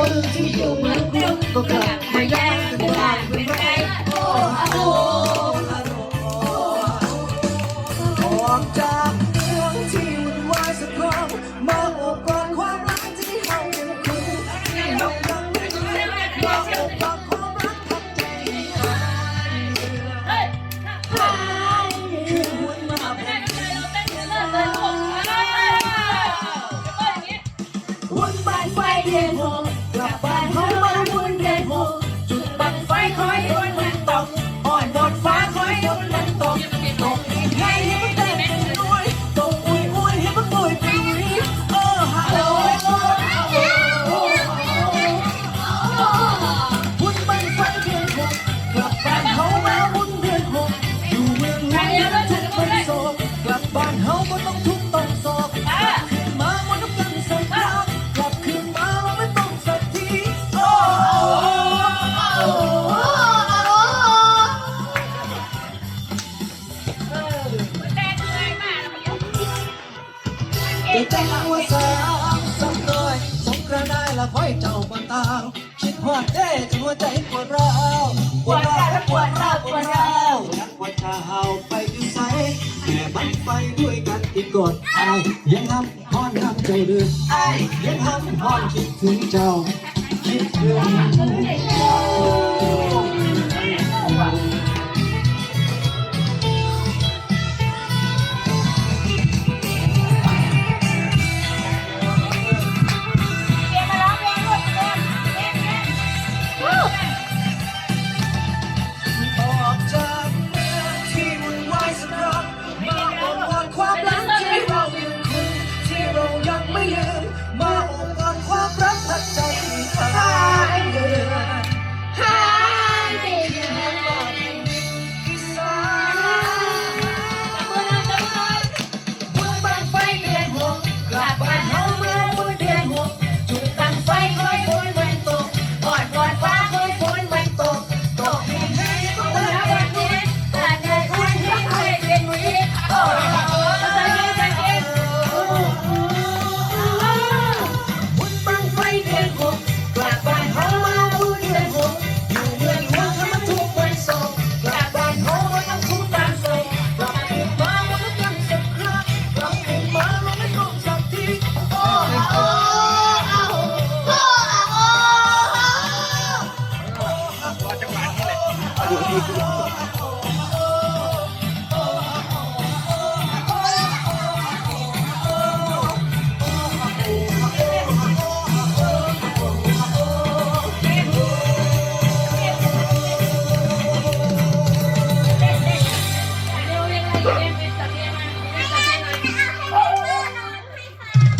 คนที่อยู่เมืองก บ้านไฟเดือนหกกลับบ้านเขามานบุญเดือนหกจุดบังไฟคอยโดนมั ใจหัวสาวสมน้อยสงกระได้ละค่อยเจ้าบนตางคิดหอดเด้จนหัวใจปวดร้าวปวดร้าวปวดร้าวปวดร้าวนักวัดจะเฮาไปอยู่ไสแค่บันไปด้วยกันอีกกดไอายยังทำฮอนทำใจเดือไอายยังทำฮอนคิดถึงเจ้าคิดถึง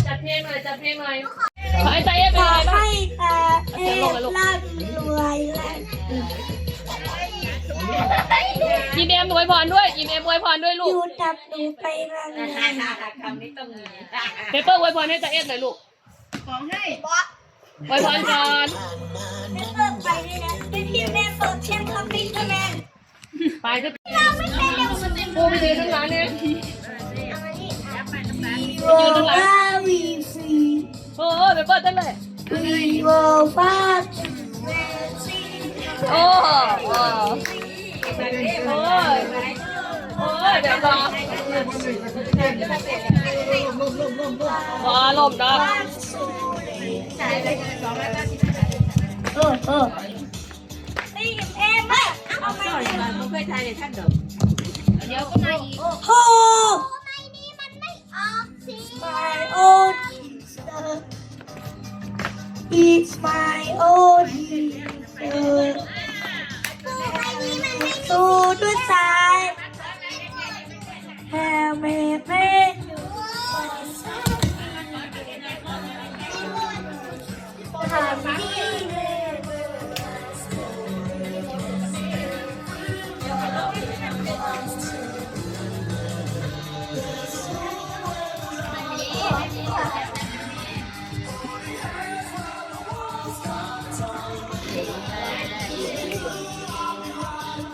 จัดเพลงหน่อยจัดเพลงหน่อยขอให้ใจเย็นขเป็นอไงบ้างให้ตาเอร่ำรวยและยีเอ็มอวยพรด้วยยีเอ็มอวยพรด้วยอลูกยู่กับหนูไปนานเปเปอร์อวยพรให้ใจเอ็นหน่อยลูกๆบอสอวยพรก่อนไม่เปิดไปด้วยนะเป็นพี่แม่เปิดเชียงคำพิเตอร์แมนไปจะเราไม่เป็น เร็วมันเป็นปูไปเลยทั้งร้านเนี่ยโวบาวีฟีโอ้เปเปอร์เต้น เลยวีโวบาโอ้โหโอ้ยโอ้ยเดี๋ยวรอรอลมณ์นะเออเออไอ้เอ็มอะเอาไปเลยเดี๋ยวก็มาอีกโอ้โหไม่นี่มันไม่ออกสิ My own sister It's my own sister สู้ด้วยสาย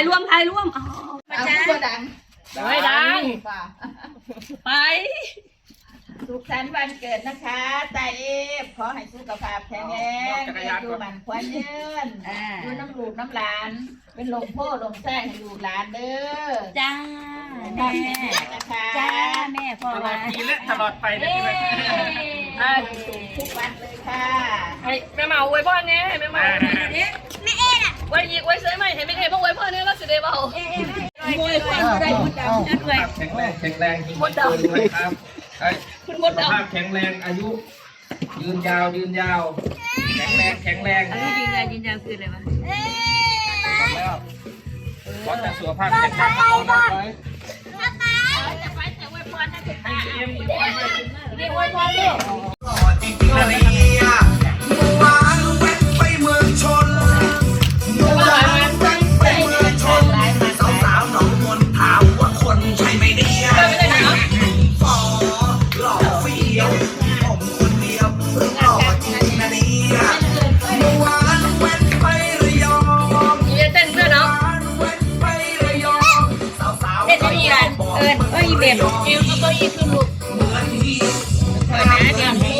ายรวมถ่ายรวมอ๋อมาเอาจ้าตัวดังไม่ดังป่ะไป สุขสันต์วันเกิดนะคะตาเอฟขอให้สุขภาพแข็งแรงอยู่หมันควันยืนอยู่น้ำลูกน้ำหลาน เป็นลมโพ่ลมแท้ให้ลูกหลานเด้อจ้าแม่แม่นะคะจ้าแม่พ่อตลอมาดปีและตลอดไปนะเอ๊พี่แม่อะทุกวันเลยค่ะให้แม่เมาไว้พ่อแน่แม่เมาไว้พ่อแน่แม่เอ็น่ะ ไว้อีกไว้เสื้อใหม่เห็นไม่เห็นพ่อไว้พ่อแน่แล้วสิได้เบามวยความได้บุญดำจัดเลยแข็งแรงแข็งแรงมดดำด้วยครับไอ้คุณมสุดขดำภาพแข็งแรงอายุ ยืนยาวยืนยาว แข็งแรงแข็งแรงอันนี้ยืนยันยืนยันคืออะไรวะเอ๊ะแล้วขอแต่สุขภาพแข็งแรงเอาไว้ป๊าป๊าจะไปแต่ไว้พอนะคุณตาเอ็มนี่ไว้พอลูกจริงๆนะนี่าวๆเต้นไม่มีอะไรเอิญเอ้ยเบ็ดเอวก็ต้องอีกคือลูกเหมือนที่เปิดนะเดี๋ยวนี้